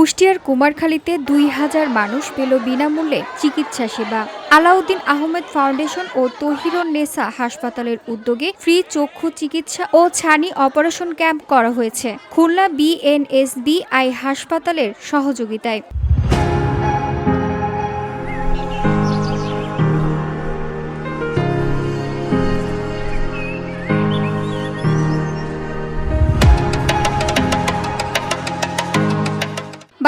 কুষ্টিয়ার কুমারখালীতে দুই হাজার মানুষ পেল বিনামূল্যে চিকিৎসা সেবা। আলাউদ্দিন আহমেদ ফাউন্ডেশন ও তহিরুন নেসা হাসপাতালের উদ্যোগে ফ্রি চক্ষু চিকিৎসা ও ছানি অপারেশন ক্যাম্প করা হয়েছে। খুলনা বিএনএসবিআই হাসপাতালের সহযোগিতায়।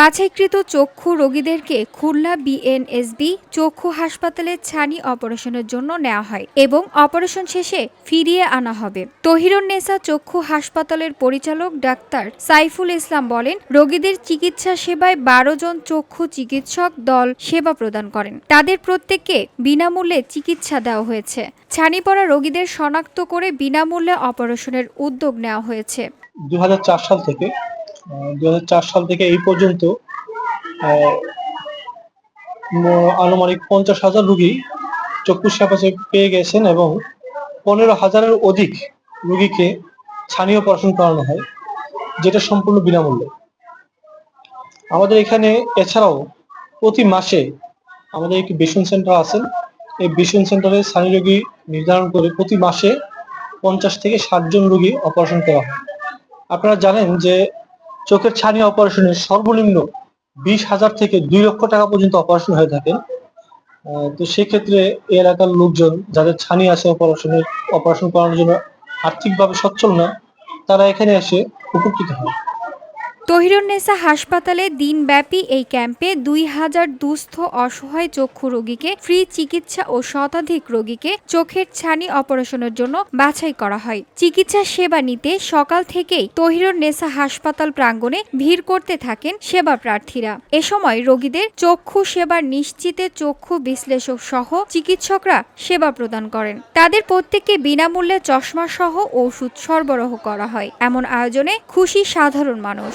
বাছাইকৃত চক্ষু রোগীদেরকে খুলনা বিএনএসবি চক্ষু হাসপাতালে ছানি অপারেশনের জন্য নেওয়া হয় এবং অপারেশন শেষে ফিরিয়ে আনা হবে। তহিরুন্নেসা চক্ষু হাসপাতালের পরিচালক ডাক্তার সাইফুল ইসলাম বলেন, রোগীদের চিকিৎসা সেবায় বারো জন চক্ষু চিকিৎসক দল সেবা প্রদান করেন। তাদের প্রত্যেককে বিনামূল্যে চিকিৎসা দেওয়া হয়েছে। ছানি পড়া রোগীদের শনাক্ত করে বিনামূল্যে অপারেশনের উদ্যোগ নেওয়া হয়েছে। দু হাজার চার সাল থেকে দু হাজার চার সাল থেকে এই পর্যন্ত আনুমানিক পঞ্চাশ হাজার রুগী চক্ষু সেবাসে পেয়ে গেছেন এবং পনেরো হাজারের অধিক রুগীকে স্থানীয় অপারেশন করানো হয়, যেটা সম্পূর্ণ বিনামূল্যে। আমাদের এখানে এছাড়াও প্রতি মাসে আমাদের একটি বেসন সেন্টার আছেন। এই বেসন সেন্টারে স্থানীয় রোগী নির্ধারণ করে প্রতি মাসে পঞ্চাশ থেকে ষাট জন রোগী অপারেশন করা হয়। আপনারা জানেন যে চোখের ছানি অপারেশনের সর্বনিম্ন বিশ হাজার থেকে দুই লক্ষ টাকা পর্যন্ত অপারেশন হয়ে থাকে। তো সেক্ষেত্রে এলাকার লোকজন যাদের ছানি আছে অপারেশনের অপারেশন করানোর জন্য আর্থিকভাবে সচ্ছল না, তারা এখানে এসে উপকৃত হয়। তহিরুন্নেসা হাসপাতালে দিনব্যাপী এই ক্যাম্পে দুই হাজার দুস্থ অসহায় চক্ষু রোগীকে, ফ্রি চিকিৎসা ও শতাধিক রোগীকে চোখের ছানি অপারেশনের জন্য বাছাই করা হয়। চিকিৎসা সেবা নিতে সকাল থেকেই তহিরুন্নেসা হাসপাতাল প্রাঙ্গণে ভিড় করতে থাকেন সেবা প্রার্থীরা। এ সময় রোগীদের চক্ষু সেবার নিশ্চিতে চক্ষু বিশ্লেষক সহ চিকিৎসকরা সেবা প্রদান করেন। তাদের প্রত্যেককে বিনামূল্যে চশমা সহ ওষুধ সরবরাহ করা হয়। এমন আয়োজনে খুশি সাধারণ মানুষ।